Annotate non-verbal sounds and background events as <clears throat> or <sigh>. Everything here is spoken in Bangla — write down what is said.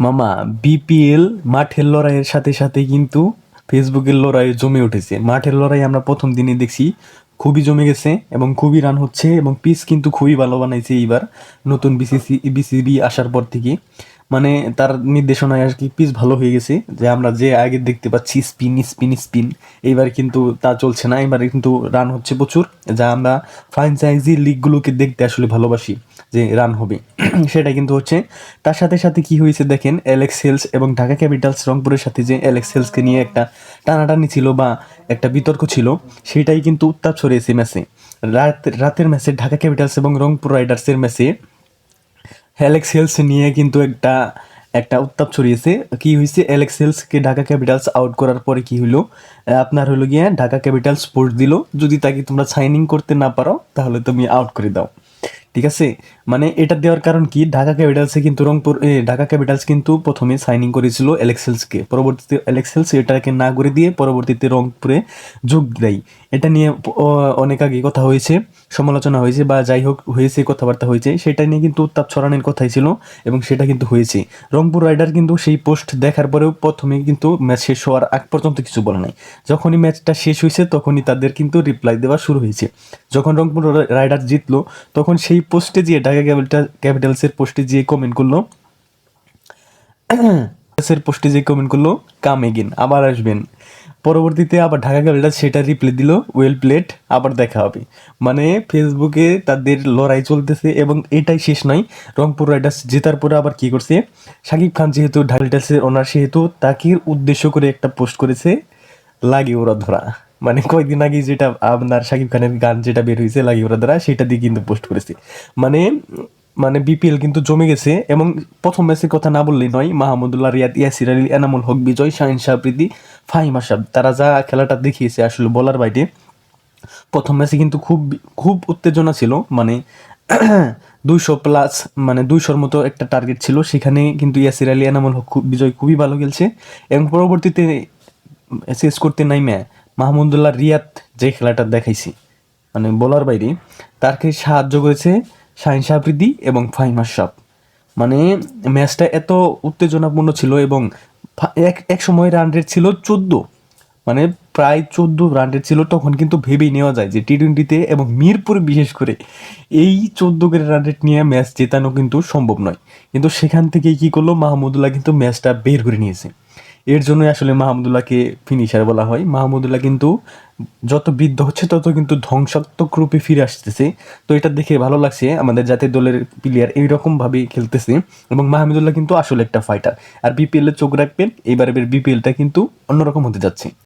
মামা বিপিএল মাঠের লড়াইয়ের সাথে সাথে কিন্তু ফেসবুকের লড়াই জমে উঠেছে। মাঠের লড়াই আমরা প্রথম দিনে দেখছি, খুবই জমে গেছে এবং খুবই রান হচ্ছে এবং পিচ কিন্তু খুবই ভালো বানাইছে এইবার নতুন বিসিসি বিসিবি আসার পর থেকে। মানে তার নির্দেশনায় আর কি পিচ ভালো হয়ে গেছে, যে আমরা যে আগে দেখতে পাচ্ছি স্পিন স্পিন স্পিন এইবার কিন্তু তা চলছে না এবারে কিন্তু রান হচ্ছে প্রচুর, যা আমরা ফ্রাঞ্চাইজি লিগগুলোকে দেখতে আসলে ভালোবাসি যে রান হবে। <clears throat> সেটা কিন্তু হচ্ছে, তার সাথে সাথে কি হয়েছে দেখেন এলেক্স হেলস এবং ঢাকা ক্যাপিটালস রংপুরের সাথে যে এলেক্স হেলসকে নিয়ে একটা টানাটানি ছিল বা একটা বিতর্ক ছিল, সেটাই কিন্তু উত্তাপ ছড়িয়েছে ম্যাচে। রাত, রাতের ম্যাচে ঢাকা ক্যাপিটালস এবং রংপুর রাইডার্সের ম্যাচে অ্যালেক্স হেলস নিয়ে কিন্তু একটা একটা উত্তাপ ছড়িয়েছে। কি হয়েছে? অ্যালেক্স হেলসকে ঢাকা ক্যাপিটালস আউট করার পরে কি হলো? আপনার হলো গিয়ে ঢাকা ক্যাপিটালস স্পোর্টস দিল। যদি তাকে তোমরা সাইনিং করতে না পারো, তাহলে তুমি আউট করে দাও। ঠিক আছে? মানে এটা দেওয়ার কারণ কি? ঢাকা ক্যাপিটালসে কিন্তু রংপুর ঢাকা ক্যাপিটালস কিন্তু প্রথমে সাইনিং করেছিল এলেক্সেলসকে পরবর্তীতে এলেক্সেলস এটাকে না করে দিয়ে পরবর্তীতে রংপুরে যোগ দেয়। এটা নিয়ে অনেক আগে কথা হয়েছে, সমালোচনা হয়েছে বা যাই হোক হয়েছে, কথাবার্তা হয়েছে। সেটা নিয়ে কিন্তু উত্তাপ ছড়ানোর কথাই ছিল এবং সেটা কিন্তু হয়েছে। রংপুর রাইডার কিন্তু সেই পোস্ট দেখার পরেও প্রথমে কিন্তু ম্যাচ শেষ হওয়ার আগ পর্যন্ত কিছু বলে নাই। যখনই ম্যাচটা শেষ হয়েছে, তখনই তাদের কিন্তু রিপ্লাই দেওয়া শুরু হয়েছে। যখন রংপুর রাইডার জিতলো, তখন সেই পোস্টে যে ঢাকা ক্যাপিটাল ক্যাপিটালসের পোস্টে যে কমেন্ট করল। এর পোস্টে যে কমেন্ট করল কাম এগেন আবার আসবেন। পরবর্তীতে আবার ঢাকা ক্যাপিটালস সেটা রিপ্লাই দিল ওয়েল প্লেট আবার দেখা হবে। মানে ফেসবুকে তাদের লড়াই চলতেছে এবং এটাই শেষ নয়, রংপুর রাইডার্স জেতার পরে আবার কি করছে? শাকিব খান যেহেতু ঢাকা ক্যাপিটালসের ওনার সেহেতু তাকে উদ্দেশ্য করে একটা পোস্ট করেছে, লাগে ওরা ধরা। মানে কয়েকদিন আগে যেটা আপনার শাকিব খানের গান যেটা বের হয়েছে লাগে ওরা ধরা সেটা দিয়ে কিন্তু পোস্ট করেছে। মানে মানে বিপিএল কিন্তু জমে গেছে এবং প্রথম ম্যাচের কথা না বললেই নয়, মাহমুদুল্লাহ, রিয়াদ, ইয়াসির আলী, এনামুল হক, বিজয়, শাহিন শাহপ্রীতি ফাহিম আশাব তারা যা খেলাটা দেখিয়েছে আসলে বলার বাইরে, প্রথম ম্যাচে কিন্তু খুব খুব উত্তেজনা ছিল। মানে <clears throat> দুইশো প্লাস মানে দুইশোর মতো একটা টার্গেট ছিল। সেখানে কিন্তু ইয়াসির আলী, এনামুল হক বিজয় খুবই ভালো খেলছে এবং পরবর্তীতে শেষ করতে নাই ম্যা মাহমুদুল্লাহ রিয়াদ যে খেলাটা দেখাইছি মানে বলার বাইরে তাকে সাহায্য করেছে শাহিন শাহপ্রীতি এবং ফাহিম আশরাফ মানে ম্যাচটা এত উত্তেজনাপূর্ণ ছিল এবং এক এক সময় রান রেট ছিল চোদ্দ। মানে প্রায় চোদ্দ রান রেট ছিল, তখন কিন্তু ভেবেই নেওয়া যায় যে টি টোয়েন্টিতে এবং মিরপুরে বিশেষ করে এই চোদ্দ করে রান রেট নিয়ে ম্যাচ জেতানো কিন্তু সম্ভব নয়। কিন্তু সেখান থেকেই কি করল, মাহমুদুল্লাহ কিন্তু ম্যাচটা বের করে নিয়েছে। এর জন্যই আসলে মাহমুদুল্লাহকে ফিনিশার বলা হয়। মাহমুদুল্লাহ কিন্তু যত বৃদ্ধ হচ্ছে, তত কিন্তু ধ্বংসাত্মক রূপে ফিরে আসতেছে। তো এটা দেখে ভালো লাগছে, আমাদের জাতীয় দলের প্লেয়ার এইরকম ভাবে খেলতেছে এবং মাহমুদুল্লাহ কিন্তু আসলে একটা ফাইটার আর বিপিএলে চোখ রাখবেন এবার বিপিএলটা কিন্তু অন্যরকম হতে যাচ্ছে।